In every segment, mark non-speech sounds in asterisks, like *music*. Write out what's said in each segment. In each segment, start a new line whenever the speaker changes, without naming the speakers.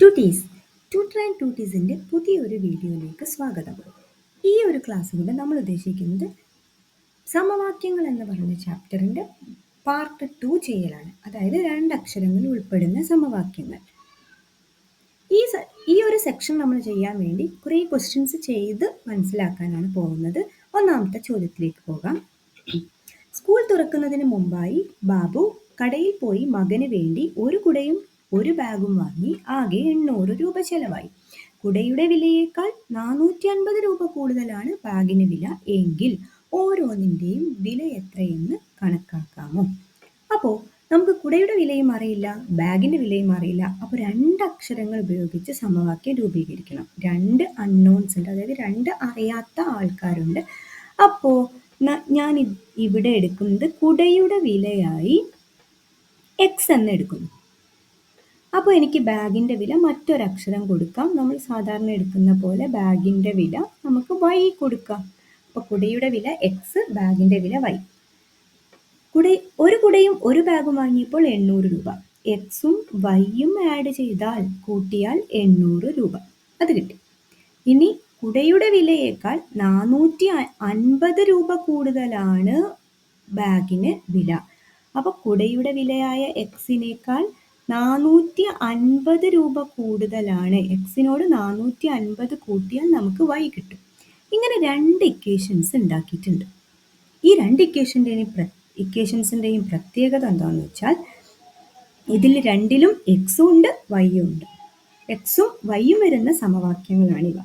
ടൂട്ടീസ് tutor and ട്യൂട്ടീസിന്റെ പുതിയൊരു വീഡിയോയിലേക്ക് സ്വാഗതം. ഈ ഒരു ക്ലാസ്സിലൂടെ നമ്മൾ ഉദ്ദേശിക്കുന്നത് സമവാക്യങ്ങൾ എന്ന് പറയുന്ന ചാപ്റ്ററിന്റെ പാർട്ട് ടു ചെയ്യലാണ്. അതായത് രണ്ട് രണ്ടക്ഷരങ്ങൾ ഉൾപ്പെടുന്ന സമവാക്യങ്ങൾ. ഈ ഈ ഒരു സെക്ഷൻ നമ്മൾ ചെയ്യാൻ വേണ്ടി കുറേ ക്വസ്റ്റ്യൻസ് ചെയ്ത് മനസ്സിലാക്കാനാണ് പോകുന്നത്. ഒന്നാമത്തെ ചോദ്യത്തിലേക്ക് പോകാം. സ്കൂൾ തുറക്കുന്നതിന് മുമ്പായി ബാബു കടയിൽ പോയി മകന് വേണ്ടി ഒരു കുടയും ഒരു ബാഗും വാങ്ങി ആകെ എണ്ണൂറ് രൂപ ചെലവായി. കുടയുടെ വിലയേക്കാൾ നാനൂറ്റി അൻപത് രൂപ കൂടുതലാണ് ബാഗിന് വില എങ്കിൽ ഓരോന്നിന്റെയും വില എത്രയെന്ന് കണക്കാക്കാമോ? അപ്പോൾ നമുക്ക് കുടയുടെ വിലയും അറിയില്ല ബാഗിന്റെ വിലയും അറിയില്ല. അപ്പോൾ രണ്ട് അക്ഷരങ്ങൾ ഉപയോഗിച്ച് സമവാക്യം രൂപീകരിക്കണം. രണ്ട് അൺനോൺസ് ഉണ്ട് അതായത് രണ്ട് അറിയാത്ത ആൾക്കാരുണ്ട്. അപ്പോൾ ഞാൻ ഇവിടെ എടുക്കുന്നത് കുടയുടെ വിലയായി എക്സ് എന്ന് എടുക്കുന്നു. അപ്പോൾ എനിക്ക് ബാഗിന്റെ വില മറ്റൊരക്ഷരം കൊടുക്കാം. നമ്മൾ സാധാരണ എടുക്കുന്ന പോലെ ബാഗിന്റെ വില നമുക്ക് വൈ കൊടുക്കാം. അപ്പോൾ കുടയുടെ വില എക്സ് ബാഗിന്റെ വില വൈ കുട ഒരു കുടയും ഒരു ബാഗും വാങ്ങിയപ്പോൾ എണ്ണൂറ് രൂപ. എക്സും വൈയും ആഡ് ചെയ്താൽ കൂട്ടിയാൽ എണ്ണൂറ് രൂപ. അത് കിട്ടി. ഇനി കുടയുടെ വിലയേക്കാൾ നാനൂറ്റി അൻപത് രൂപ കൂടുതലാണ് ബാഗിന് വില. അപ്പോൾ കുടയുടെ വിലയായ എക്സിനേക്കാൾ നാനൂറ്റി അൻപത് രൂപ കൂടുതലാണ്. എക്സിനോട് നാനൂറ്റി അൻപത് കൂട്ടിയാൽ നമുക്ക് വൈ കിട്ടും. ഇങ്ങനെ രണ്ട് ഇക്വേഷൻസ് ഉണ്ടാക്കിയിട്ടുണ്ട്. ഈ രണ്ട് ഇക്വേഷന്റെയും ഇക്വേഷൻസിന്റെയും പ്രത്യേകത എന്താണെന്ന് വെച്ചാൽ ഇതിൽ രണ്ടിലും എക്സും ഉണ്ട് വൈയും ഉണ്ട്. എക്സും വൈയും വരുന്ന സമവാക്യങ്ങളാണിവ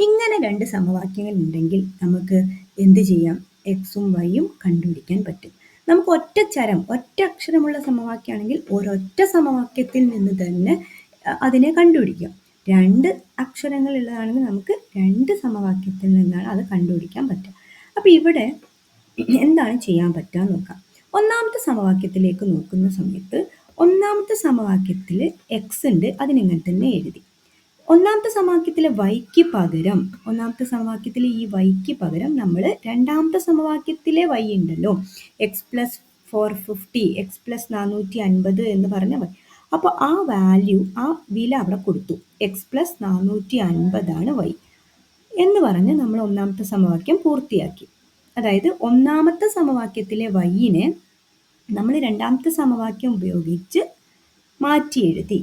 ഇങ്ങനെ രണ്ട് സമവാക്യങ്ങൾ ഉണ്ടെങ്കിൽ നമുക്ക് എന്ത് ചെയ്യാം? എക്സും വൈയും കണ്ടുപിടിക്കാൻ പറ്റും. നമുക്ക് ഒറ്റ ചരം ഒറ്റ അക്ഷരമുള്ള സമവാക്യമാണെങ്കിൽ ഒരൊറ്റ സമവാക്യത്തിൽ നിന്ന് തന്നെ അതിനെ കണ്ടുപിടിക്കാം. രണ്ട് അക്ഷരങ്ങൾ ഉള്ളതാണെങ്കിൽ നമുക്ക് രണ്ട് സമവാക്യത്തിൽ നിന്നാണ് അത് കണ്ടുപിടിക്കാൻ പറ്റുക. അപ്പോൾ ഇവിടെ എന്താണ് ചെയ്യാൻ പറ്റുക നോക്കാം. ഒന്നാമത്തെ സമവാക്യത്തിലേക്ക് നോക്കുന്ന സമയത്ത് ഒന്നാമത്തെ സമവാക്യത്തിൽ എക്സ് ഉണ്ട് അതിനിങ്ങനെ തന്നെ എഴുതി. ഒന്നാമത്തെ സമവാക്യത്തിലെ വൈക്ക് പകരം ഒന്നാമത്തെ സമവാക്യത്തിലെ ഈ വൈക്ക് പകരം നമ്മൾ രണ്ടാമത്തെ സമവാക്യത്തിലെ വൈ ഉണ്ടല്ലോ. X plus four fifty X plus നാനൂറ്റി അൻപത് എന്ന് പറഞ്ഞ വൈ അപ്പോൾ ആ വാല്യൂ ആ വില അവിടെ കൊടുത്തു. എക്സ് പ്ലസ് നാനൂറ്റി അൻപതാണ് വൈ എന്ന് പറഞ്ഞ് നമ്മൾ ഒന്നാമത്തെ സമവാക്യം പൂർത്തിയാക്കി. അതായത് ഒന്നാമത്തെ സമവാക്യത്തിലെ വൈയിനെ നമ്മൾ രണ്ടാമത്തെ സമവാക്യം ഉപയോഗിച്ച് മാറ്റി എഴുതി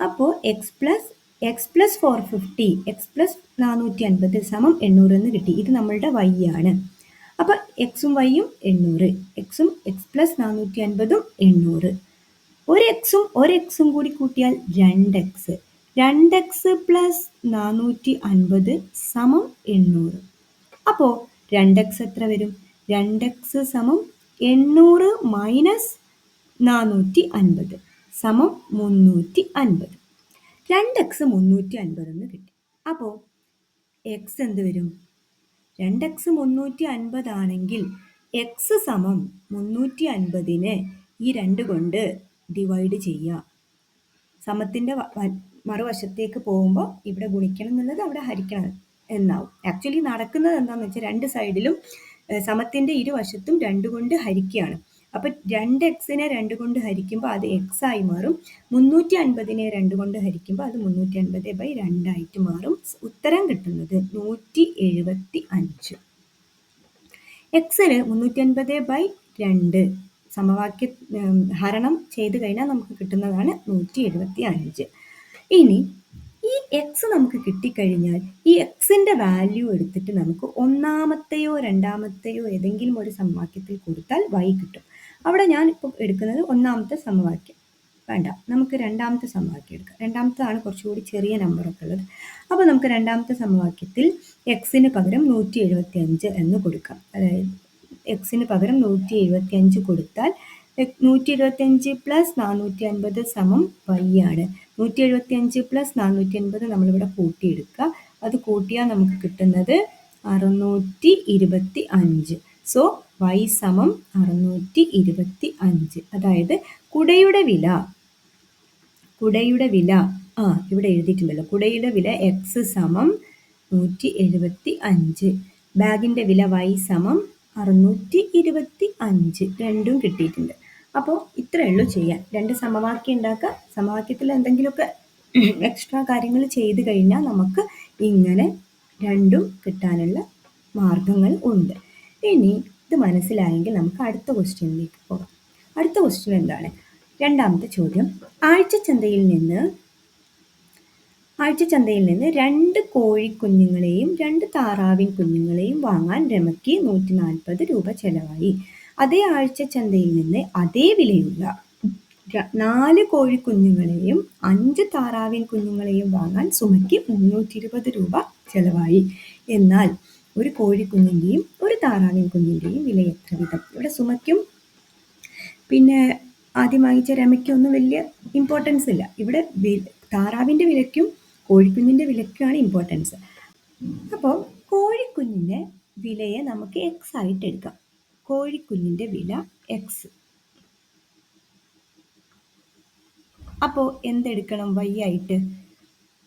അപ്പോൾ X plus X plus four fifty X plus നാനൂറ്റി അൻപത് സമം എണ്ണൂറ് എന്ന് കിട്ടി. ഇത് നമ്മളുടെ വൈ ആണ്. അപ്പോൾ എക്സും വൈയും എണ്ണൂറ്. എക്സും എക്സ് പ്ലസ് നാനൂറ്റി അൻപതും എണ്ണൂറ്. ഒരു എക്സും ഒരു എക്സും കൂടി കൂട്ടിയാൽ രണ്ട് എക്സ് രണ്ട് എക്സ് പ്ലസ് നാനൂറ്റി അൻപത് സമം എണ്ണൂറ്. അപ്പോൾ രണ്ട് എക്സ് എത്ര വരും? രണ്ട് എക്സ് സമം എണ്ണൂറ് മൈനസ് നാനൂറ്റി അൻപത് സമം മുന്നൂറ്റി അൻപത് രണ്ട് എക്സ് മുന്നൂറ്റി അൻപതെന്ന് കിട്ടി. അപ്പോൾ എക്സ് എന്ത് വരും? രണ്ട് എക്സ് മുന്നൂറ്റി അൻപതാണെങ്കിൽ എക്സ് സമം മുന്നൂറ്റി അൻപതിനെ ഈ രണ്ട് കൊണ്ട് ഡിവൈഡ് ചെയ്യുക. സമത്തിന്റെ മറുവശത്തേക്ക് പോകുമ്പോൾ ഇവിടെ ഗുണിക്കണം എന്നുള്ളത് അവിടെ ഹരിക്കണം എന്നാവും. ആക്ച്വലി നടക്കുന്നത് എന്താണെന്ന് വെച്ചാൽ രണ്ട് സൈഡിലും സമത്തിന്റെ ഇരുവശത്തും രണ്ട് കൊണ്ട് ഹരിക്കുകയാണ്. അപ്പൊ രണ്ട് എക്സിനെ രണ്ട് കൊണ്ട് ഹരിക്കുമ്പോൾ അത് എക്സ് ആയി മാറും. മുന്നൂറ്റി അൻപതിനെ രണ്ട് കൊണ്ട് ഹരിക്കുമ്പോൾ അത് മുന്നൂറ്റി അൻപത് ബൈ രണ്ടായിട്ട് മാറും. ഉത്തരം കിട്ടുന്നത് നൂറ്റി എഴുപത്തി അഞ്ച് എക്സിന് മുന്നൂറ്റി അൻപത് ബൈ രണ്ട് സമവാക്യ ഹരണം ചെയ്ത് കഴിഞ്ഞാൽ നമുക്ക് കിട്ടുന്നതാണ് നൂറ്റി എഴുപത്തി അഞ്ച് ഇനി ഈ എക്സ് നമുക്ക് കിട്ടിക്കഴിഞ്ഞാൽ ഈ എക്സിന്റെ വാല്യൂ എടുത്തിട്ട് നമുക്ക് ഒന്നാമത്തെയോ രണ്ടാമത്തെയോ ഏതെങ്കിലും ഒരു സമവാക്യത്തിൽ കൊടുത്താൽ വൈ കിട്ടും. അവിടെ ഞാൻ ഇപ്പോൾ എടുക്കുന്നത് ഒന്നാമത്തെ സമവാക്യം. വേണ്ട നമുക്ക് രണ്ടാമത്തെ സമവാക്യം എടുക്കാം. രണ്ടാമത്തതാണ് കുറച്ചുകൂടി ചെറിയ നമ്പറൊക്കെ ഉള്ളത്. അപ്പോൾ നമുക്ക് രണ്ടാമത്തെ സമവാക്യത്തിൽ എക്സിന് പകരം നൂറ്റി എഴുപത്തി അഞ്ച് എന്ന് കൊടുക്കാം. അതായത് എക്സിന് പകരം നൂറ്റി എഴുപത്തി അഞ്ച് കൊടുത്താൽ നൂറ്റി ഇരുപത്തി അഞ്ച് പ്ലസ് നാനൂറ്റി അൻപത് സമം വൈ ആണ്. നൂറ്റി എഴുപത്തി അഞ്ച് പ്ലസ് നാനൂറ്റി അൻപത് നമ്മളിവിടെ കൂട്ടിയെടുക്കുക. അത് കൂട്ടിയാൽ നമുക്ക് കിട്ടുന്നത് അറുന്നൂറ്റി ഇരുപത്തി അഞ്ച് സോ വൈ സമം അറുന്നൂറ്റി ഇരുപത്തി അഞ്ച് അതായത് കുടയുടെ വില. കുടയുടെ വില. ആ ഇവിടെ എഴുതിയിട്ടുണ്ടല്ലോ. കുടയുടെ വില എക്സ് സമം നൂറ്റി എഴുപത്തി അഞ്ച് ബാഗിന്റെ വില വൈ സമം അറുന്നൂറ്റി ഇരുപത്തി അഞ്ച് രണ്ടും കിട്ടിയിട്ടുണ്ട്. അപ്പോൾ ഇത്രയേ ഉള്ളൂ ചെയ്യാൻ. രണ്ട് സമവാക്യം ഉണ്ടാക്കുക. സമവാക്യത്തിൽ എന്തെങ്കിലുമൊക്കെ *clears throat* എക്സ്ട്രാ കാര്യങ്ങൾ ചെയ്ത് കഴിഞ്ഞാൽ നമുക്ക് ഇങ്ങനെ രണ്ടും കിട്ടാനുള്ള മാർഗങ്ങൾ ഉണ്ട്. ഇനി ഇത് മനസ്സിലായെങ്കിൽ നമുക്ക് അടുത്ത ക്വസ്റ്റ്യനിലേക്ക് പോകാം. അടുത്ത ക്വസ്റ്റ്യൻ എന്താണ്? രണ്ടാമത്തെ ചോദ്യം. ആഴ്ചച്ചന്തയിൽ നിന്ന് ആഴ്ചച്ചന്തയിൽ നിന്ന് രണ്ട് കോഴിക്കുഞ്ഞുങ്ങളെയും രണ്ട് താറാവിൻ കുഞ്ഞുങ്ങളെയും വാങ്ങാൻ രമയ്ക്ക് നൂറ്റി നാൽപ്പത് രൂപ ചെലവായി. അതേ ആഴ്ച ചന്തയിൽ നിന്ന് അതേ വിലയുള്ള നാല് കോഴിക്കുഞ്ഞുങ്ങളെയും അഞ്ച് താറാവിൻ കുഞ്ഞുങ്ങളെയും വാങ്ങാൻ സുമയ്ക്ക് മുന്നൂറ്റി ഇരുപത് രൂപ ചെലവായി. എന്നാൽ ഒരു കോഴിക്കുഞ്ഞിന്റെയും ഒരു താറാവിൻ കുഞ്ഞിന്റെയും വില എത്ര വിധം ഇവിടെ സുമയ്ക്കും പിന്നെ ആദ്യം വാങ്ങിച്ച രമയ്ക്കൊന്നും വലിയ ഇമ്പോർട്ടൻസ് ഇല്ല. ഇവിടെ താറാവിന്റെ വിലയ്ക്കും കോഴിക്കുഞ്ഞിന്റെ വിലയ്ക്കുമാണ് ഇമ്പോർട്ടൻസ് അപ്പോൾ കോഴിക്കുഞ്ഞിന്റെ വിലയെ നമുക്ക് എക്സ് ആയിട്ട് എടുക്കാം. കോഴിക്കുഞ്ഞിന്റെ വില എക്സ് അപ്പോൾ എന്തെടുക്കണം? വൈ ആയിട്ട്.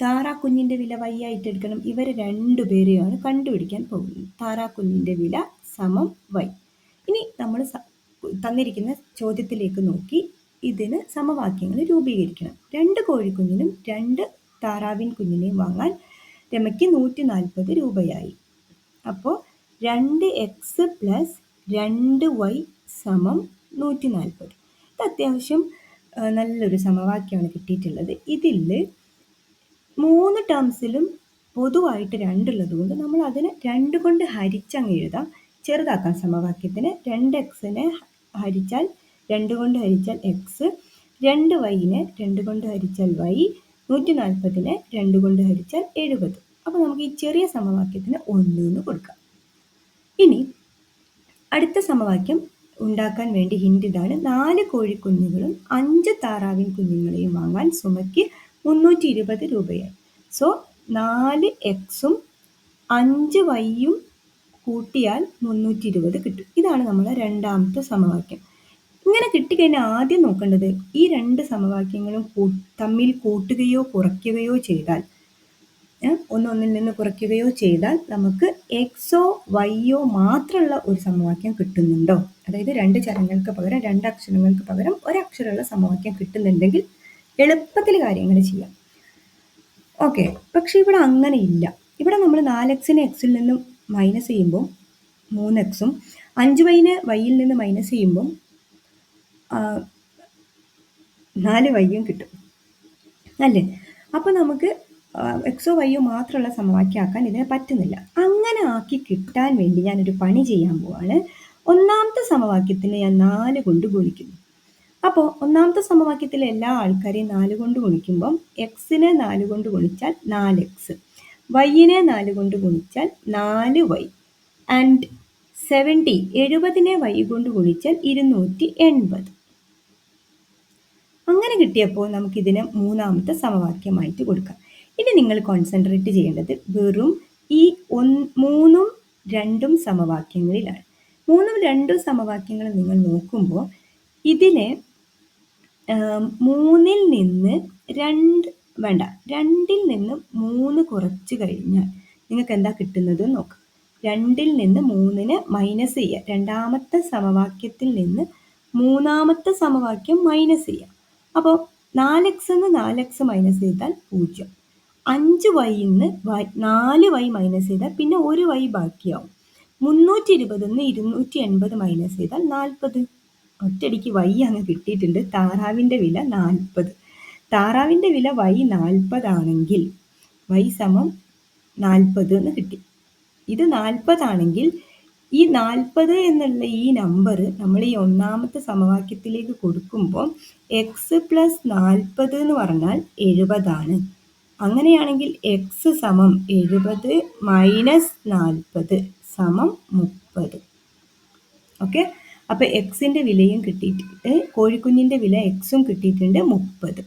താറാക്കുഞ്ഞിന്റെ വില വൈ ആയിട്ട് എടുക്കണം. ഇവർ രണ്ടുപേരെയാണ് കണ്ടുപിടിക്കാൻ പോകുന്നത്. താറാക്കുഞ്ഞിന്റെ വില സമം വൈ ഇനി നമ്മൾ തന്നിരിക്കുന്ന ചോദ്യത്തിലേക്ക് നോക്കി. ഇതിന് സമവാക്യങ്ങൾ രൂപീകരിക്കണം. രണ്ട് കോഴിക്കുഞ്ഞിനും രണ്ട് താറാവിൻ കുഞ്ഞിനെയും വാങ്ങാൻ രമയ്ക്ക് നൂറ്റി നാൽപ്പത് രൂപയായി. അപ്പോൾ രണ്ട് എക്സ് പ്ലസ് രണ്ട് വൈ സമം നൂറ്റി നാൽപ്പത് ഇത് അത്യാവശ്യം നല്ലൊരു സമവാക്യമാണ് കിട്ടിയിട്ടുള്ളത്. ഇതിൽ മൂന്ന് ടേംസിലും പൊതുവായിട്ട് രണ്ടുള്ളത് കൊണ്ട് നമ്മൾ അതിനെ രണ്ട് കൊണ്ട് ഹരിച്ചങ്ങ് എഴുതാം. ചെറുതാക്കാൻ സമവാക്യത്തിന്. രണ്ട് എക്സിനെ ഹരിച്ചാൽ രണ്ട് കൊണ്ട് ഹരിച്ചാൽ എക്സ് രണ്ട് വൈനെ രണ്ട് കൊണ്ട് ഹരിച്ചാൽ വൈ നൂറ്റി നാൽപ്പതിനെ രണ്ട് കൊണ്ട് ഹരിച്ചാൽ എഴുപത്. അപ്പോൾ നമുക്ക് ഈ ചെറിയ സമവാക്യത്തിന് ഒന്ന് എന്ന് കൊടുക്കാം. ഇനി അടുത്ത സമവാക്യം ഉണ്ടാക്കാൻ വേണ്ടി ഹിൻഡ് ഇതാണ് നാല് കോഴിക്കുഞ്ഞുങ്ങളും അഞ്ച് താറാവിൻ കുഞ്ഞുങ്ങളെയും വാങ്ങാൻ സുമയ്ക്ക് മുന്നൂറ്റി ഇരുപത് രൂപയായി. സോ നാല് എക്സും അഞ്ച് വൈയും കൂട്ടിയാൽ മുന്നൂറ്റി ഇരുപത് കിട്ടും. ഇതാണ് നമ്മളെ രണ്ടാമത്തെ സമവാക്യം. ഇങ്ങനെ കിട്ടിക്കഴിഞ്ഞാൽ ആദ്യം നോക്കേണ്ടത് ഈ രണ്ട് സമവാക്യങ്ങളും തമ്മിൽ കൂട്ടുകയോ കുറയ്ക്കുകയോ ചെയ്താൽ ഒന്നൊന്നിൽ നിന്ന് കുറയ്ക്കുകയോ ചെയ്താൽ നമുക്ക് എക്സോ വൈയോ മാത്രമുള്ള ഒരു സമവാക്യം കിട്ടുന്നുണ്ടോ? അതായത് രണ്ട് ചരങ്ങൾക്ക് പകരം രണ്ട് അക്ഷരങ്ങൾക്ക് പകരം ഒരക്ഷരമുള്ള സമവാക്യം കിട്ടുന്നുണ്ടെങ്കിൽ എളുപ്പത്തിൽ കാര്യങ്ങൾ ചെയ്യാം. ഓക്കെ പക്ഷെ ഇവിടെ അങ്ങനെ ഇല്ല. ഇവിടെ നമ്മൾ നാല് എക്സിനെ എക്സിൽ നിന്നും മൈനസ് ചെയ്യുമ്പോൾ മൂന്ന് എക്സും അഞ്ച് വൈന് വൈയിൽ നിന്ന് മൈനസ് ചെയ്യുമ്പോൾ നാല് വൈയും കിട്ടും. അല്ലേ? അപ്പോൾ നമുക്ക് എക്സോ വൈയോ മാത്രമുള്ള സമവാക്യമാക്കാൻ ഇതിന് പറ്റുന്നില്ല. അങ്ങനെ ആക്കി കിട്ടാൻ വേണ്ടി ഞാനൊരു പണി ചെയ്യാൻ പോവാണ്. ഒന്നാമത്തെ സമവാക്യത്തിന് ഞാൻ നാല് കൊണ്ട് ഗുണിക്കുന്നു. അപ്പോൾ ഒന്നാമത്തെ സമവാക്യത്തിലെ എല്ലാ ആൾക്കാരെയും നാല് കൊണ്ട് ഗുണിക്കുമ്പം എക്സിനെ നാല് കൊണ്ട് ഗുണിച്ചാൽ നാല് എക്സ് വൈയിനെ നാല് കൊണ്ട് ഗുണിച്ചാൽ നാല് വൈ ആൻഡ് സെവന്റി എഴുപതിനെ വൈ കൊണ്ട് ഗുണിച്ചാൽ ഇരുന്നൂറ്റി എൺപത്. അങ്ങനെ കിട്ടിയപ്പോൾ നമുക്കിതിനെ മൂന്നാമത്തെ സമവാക്യമായിട്ട് കൊടുക്കാം. ഇനി നിങ്ങൾ കോൺസെൻട്രേറ്റ് ചെയ്യേണ്ടത് വെറും ഈ മൂന്നും രണ്ടും സമവാക്യങ്ങളിലാണ്. മൂന്നും രണ്ടും സമവാക്യങ്ങൾ നിങ്ങൾ നോക്കുമ്പോൾ ഇതിന് മൂന്നിൽ നിന്ന് രണ്ട് വേണ്ട രണ്ടിൽ നിന്ന് മൂന്ന് കുറച്ച് കഴിഞ്ഞാൽ നിങ്ങൾക്ക് എന്താ കിട്ടുന്നത് നോക്കാം. രണ്ടിൽ നിന്ന് മൂന്നിന് മൈനസ് ചെയ്യുക രണ്ടാമത്തെ സമവാക്യത്തിൽ നിന്ന് മൂന്നാമത്തെ സമവാക്യം മൈനസ് ചെയ്യുക അപ്പോൾ നാല് എക്സ് നിന്ന് നാല് എക്സ് മൈനസ് ചെയ്താൽ പൂജ്യം. അഞ്ച് വൈന്ന് നാല് വൈ മൈനസ് ചെയ്താൽ പിന്നെ ഒരു വൈ ബാക്കിയാവും. മുന്നൂറ്റി ഇരുപതിൽ നിന്ന് ഇരുന്നൂറ്റി എൺപത് മൈനസ് ചെയ്താൽ നാൽപ്പത്. ഒറ്റയടിക്ക് വൈ അങ്ങ് കിട്ടിയിട്ടുണ്ട്. താറാവിന്റെ വില നാൽപ്പത്. താറാവിന്റെ വില വൈ നാൽപ്പതാണെങ്കിൽ വൈ സമം നാൽപ്പത് എന്ന് കിട്ടി. ഇത് നാൽപ്പതാണെങ്കിൽ ഈ നാൽപ്പത് എന്നുള്ള ഈ നമ്പർ നമ്മൾ ഈ ഒന്നാമത്തെ സമവാക്യത്തിലേക്ക് കൊടുക്കുമ്പോൾ എക്സ് പ്ലസ് നാൽപ്പത് എന്ന് പറഞ്ഞാൽ എഴുപതാണ്. അങ്ങനെയാണെങ്കിൽ എക്സ് സമം എഴുപത് മൈനസ് നാൽപ്പത് സമം മുപ്പത്. ഓക്കെ അപ്പോൾ എക്സിന്റെ വിലയും കിട്ടിയിട്ടുണ്ട് കോഴിക്കുഞ്ഞിന്റെ വില എക്സും കിട്ടിയിട്ടുണ്ട് മുപ്പത്.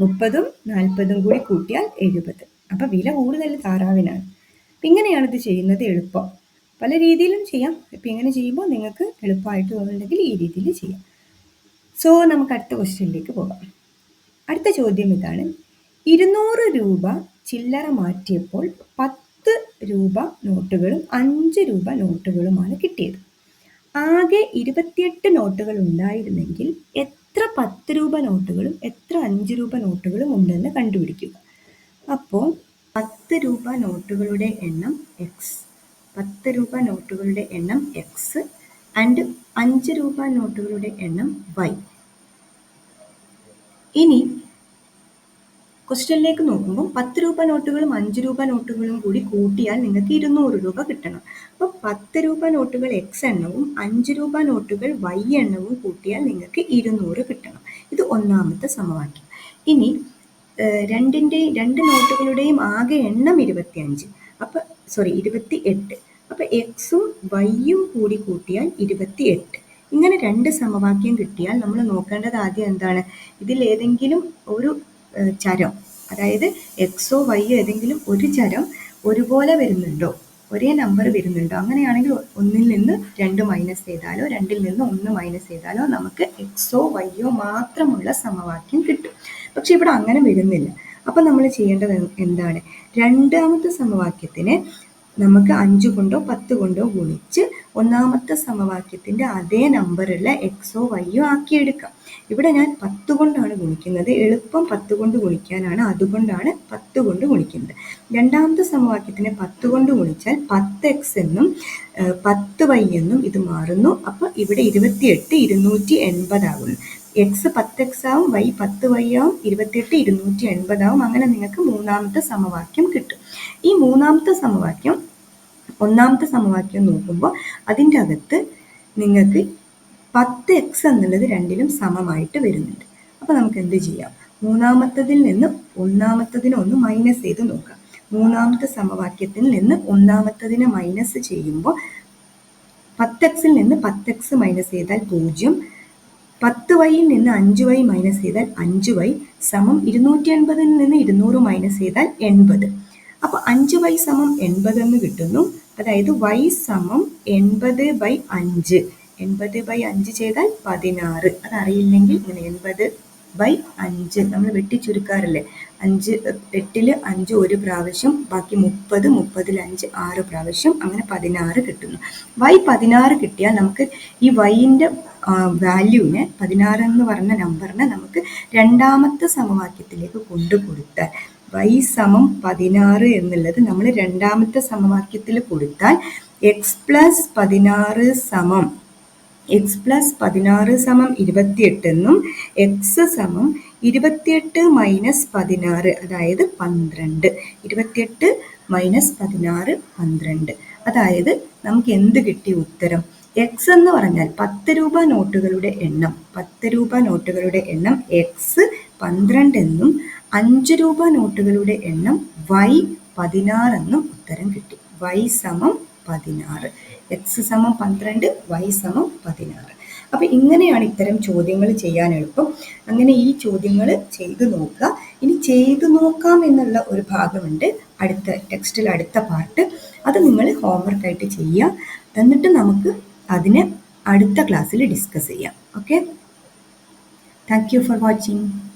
മുപ്പതും നാൽപ്പതും കൂടി കൂട്ടിയാൽ എഴുപത്. അപ്പോൾ വില കൂടുതൽ താറാവിനാണ്. അപ്പം ഇങ്ങനെയാണ് ഇത് ചെയ്യുന്നത് എളുപ്പം. പല രീതിയിലും ചെയ്യാം. ഇപ്പം ഇങ്ങനെ ചെയ്യുമ്പോൾ നിങ്ങൾക്ക് എളുപ്പമായിട്ട് തോന്നുന്നുണ്ടെങ്കിൽ ഈ രീതിയിൽ ചെയ്യാം. സോ നമുക്ക് അടുത്ത ക്വസ്റ്റ്യനിലേക്ക് പോകാം. അടുത്ത ചോദ്യം ഇതാണ്. ഇരുന്നൂറ് രൂപ ചില്ലറ മാറ്റിയപ്പോൾ പത്ത് രൂപ നോട്ടുകളും അഞ്ച് രൂപ നോട്ടുകളുമാണ് കിട്ടിയത്. ആകെ ഇരുപത്തിയെട്ട് നോട്ടുകൾ ഉണ്ടായിരുന്നെങ്കിൽ എത്ര പത്ത് രൂപ നോട്ടുകളും എത്ര അഞ്ച് രൂപ നോട്ടുകളും ഉണ്ടെന്ന് കണ്ടുപിടിക്കുക. അപ്പോൾ പത്ത് രൂപ നോട്ടുകളുടെ എണ്ണം എക്സ് പത്ത് രൂപ നോട്ടുകളുടെ എണ്ണം എക്സ് ആൻഡ് അഞ്ച് രൂപ നോട്ടുകളുടെ എണ്ണം വൈ ഇനി ക്വസ്റ്റ്യനിലേക്ക് നോക്കുമ്പോൾ പത്ത് രൂപ നോട്ടുകളും അഞ്ച് രൂപ നോട്ടുകളും കൂടി കൂട്ടിയാൽ നിങ്ങൾക്ക് ഇരുന്നൂറ് രൂപ കിട്ടണം. അപ്പോൾ പത്ത് രൂപ നോട്ടുകൾ എക്സ് എണ്ണവും അഞ്ച് രൂപ നോട്ടുകൾ വൈ എണ്ണവും കൂട്ടിയാൽ നിങ്ങൾക്ക് ഇരുന്നൂറ് കിട്ടണം. ഇത് ഒന്നാമത്തെ സമവാക്യം. ഇനി രണ്ടിന്റെ രണ്ട് നോട്ടുകളുടെയും ആകെ എണ്ണം ഇരുപത്തിയഞ്ച്. അപ്പം സോറി ഇരുപത്തി എട്ട് അപ്പോൾ എക്സും വൈയും കൂടി കൂട്ടിയാൽ ഇരുപത്തി എട്ട് ഇങ്ങനെ രണ്ട് സമവാക്യം കിട്ടിയാൽ നമ്മൾ നോക്കേണ്ടത് ആദ്യം എന്താണ്? ഇതിലേതെങ്കിലും ഒരു ചരം. അതായത് എക്സോ വൈയോ ഏതെങ്കിലും ഒരു ചരം ഒരുപോലെ വരുന്നുണ്ടോ? ഒരേ നമ്പർ വരുന്നുണ്ടോ? അങ്ങനെയാണെങ്കിൽ ഒന്നിൽ നിന്ന് രണ്ട് മൈനസ് ചെയ്താലോ രണ്ടിൽ നിന്ന് ഒന്ന് മൈനസ് ചെയ്താലോ നമുക്ക് എക്സോ വൈയോ മാത്രമുള്ള സമവാക്യം കിട്ടും. പക്ഷെ ഇവിടെ അങ്ങനെ വരുന്നില്ല. അപ്പം നമ്മൾ ചെയ്യേണ്ടത് എന്താണ്? രണ്ടാമത്തെ സമവാക്യത്തിന് നമുക്ക് അഞ്ച് കൊണ്ടോ പത്ത് കൊണ്ടോ ഗുണിച്ച് ഒന്നാമത്തെ സമവാക്യത്തിന്റെ അതേ നമ്പറുള്ള എക്സോ വൈയോ ആക്കിയെടുക്കാം. ഇവിടെ ഞാൻ പത്ത് കൊണ്ടാണ് ഗുണിക്കുന്നത്. എളുപ്പം പത്ത് കൊണ്ട് ഗുണിക്കാനാണ് അതുകൊണ്ടാണ് പത്ത് കൊണ്ട് ഗുണിക്കുന്നത്. രണ്ടാമത്തെ സമവാക്യത്തിനെ പത്ത് കൊണ്ട് ഗുണിച്ചാൽ പത്ത് എക്സ് എന്നും പത്ത് വൈ എന്നും ഇത് മാറുന്നു. അപ്പോൾ ഇവിടെ ഇരുപത്തിയെട്ട് ഇരുന്നൂറ്റി എൺപതാകുന്നു എക്സ് പത്ത് എക്സ് ആവും വൈ പത്ത് വൈ ആവും ഇരുപത്തിയെട്ട് ഇരുന്നൂറ്റി എൺപതാവും അങ്ങനെ നിങ്ങൾക്ക് മൂന്നാമത്തെ സമവാക്യം കിട്ടും. ഈ മൂന്നാമത്തെ സമവാക്യം ഒന്നാമത്തെ സമവാക്യം നോക്കുമ്പോൾ അതിന്റെ അകത്ത് നിങ്ങൾക്ക് പത്ത് എക്സ് എന്നുള്ളത് രണ്ടിലും സമമായിട്ട് വരുന്നുണ്ട്. അപ്പോൾ നമുക്ക് എന്ത് ചെയ്യാം? മൂന്നാമത്തതിൽ നിന്ന് ഒന്നാമത്തതിനെ ഒന്ന് മൈനസ് ചെയ്ത് നോക്കാം. മൂന്നാമത്തെ സമവാക്യത്തിൽ നിന്ന് ഒന്നാമത്തതിനെ മൈനസ് ചെയ്യുമ്പോൾ പത്ത് എക്സിൽ നിന്ന് പത്ത് എക്സ് മൈനസ് ചെയ്താൽ പൂജ്യം. പത്ത് വൈയിൽ നിന്ന് അഞ്ച് വൈ മൈനസ് ചെയ്താൽ അഞ്ച് വൈ സമം ഇരുന്നൂറ്റി എൺപതിൽ നിന്ന് ഇരുന്നൂറ് മൈനസ് ചെയ്താൽ എൺപത്. അപ്പോൾ അഞ്ച് വൈ സമം എൺപത് എന്ന് കിട്ടുന്നു. അതായത് വൈ സമം എൺപത് ബൈ അഞ്ച്. എൺപത് ബൈ അഞ്ച് ചെയ്താൽ പതിനാറ്. അതറിയില്ലെങ്കിൽ ഇങ്ങനെ എൺപത് ബൈ അഞ്ച് നമ്മൾ വെട്ടി ചുരുക്കാറില്ലേ അഞ്ച് എട്ടിൽ അഞ്ച് ഒരു പ്രാവശ്യം ബാക്കി മുപ്പത് മുപ്പതിൽ അഞ്ച് ആറ് പ്രാവശ്യം അങ്ങനെ പതിനാറ് കിട്ടുന്നു. വൈ പതിനാറ് കിട്ടിയാൽ നമുക്ക് ഈ വൈന്റെ വാല്യൂവിനെ പതിനാറ് എന്ന് പറഞ്ഞ നമ്പറിനെ നമുക്ക് രണ്ടാമത്തെ സമവാക്യത്തിലേക്ക് കൊണ്ടു കൊടുത്താൽ വൈ സമം പതിനാറ് എന്നുള്ളത് നമ്മൾ രണ്ടാമത്തെ സമവാക്യത്തിൽ കൊടുത്താൽ എക്സ് പ്ലസ് പതിനാറ് സമം എക്സ് പ്ലസ് പതിനാറ് സമം ഇരുപത്തിയെട്ട് എന്നും എക്സ് സമം ഇരുപത്തിയെട്ട് മൈനസ് പതിനാറ് അതായത് പന്ത്രണ്ട്. ഇരുപത്തിയെട്ട് മൈനസ് പതിനാറ് പന്ത്രണ്ട്. അതായത് നമുക്ക് എന്ത് കിട്ടി ഉത്തരം? എക്സ് എന്ന് പറഞ്ഞാൽ പത്ത് രൂപ നോട്ടുകളുടെ എണ്ണം. പത്ത് രൂപ നോട്ടുകളുടെ എണ്ണം എക്സ് പന്ത്രണ്ട് എന്നും അഞ്ച് രൂപ നോട്ടുകളുടെ എണ്ണം വൈ പതിനാറ് എന്നും ഉത്തരം കിട്ടി. വൈ സമം പതിനാറ്. എക്സ് സമം പന്ത്രണ്ട് വൈ സമം പതിനാറ്. അപ്പൊ ഇങ്ങനെയാണ് ഇത്തരം ചോദ്യങ്ങൾ ചെയ്യാൻ എളുപ്പം. അങ്ങനെ ഈ ചോദ്യങ്ങൾ ചെയ്തു നോക്കുക. ഇനി ചെയ്തു നോക്കാം എന്നുള്ള ഒരു ഭാഗമുണ്ട്. അടുത്ത ടെക്സ്റ്റിൽ അടുത്ത പാർട്ട്. അത് നിങ്ങൾ ഹോംവർക്ക് ആയിട്ട് ചെയ്യുക. എന്നിട്ട് നമുക്ക് അതിനെ അടുത്ത ക്ലാസ്സിൽ ഡിസ്കസ് ചെയ്യാം. Okay thank you for watching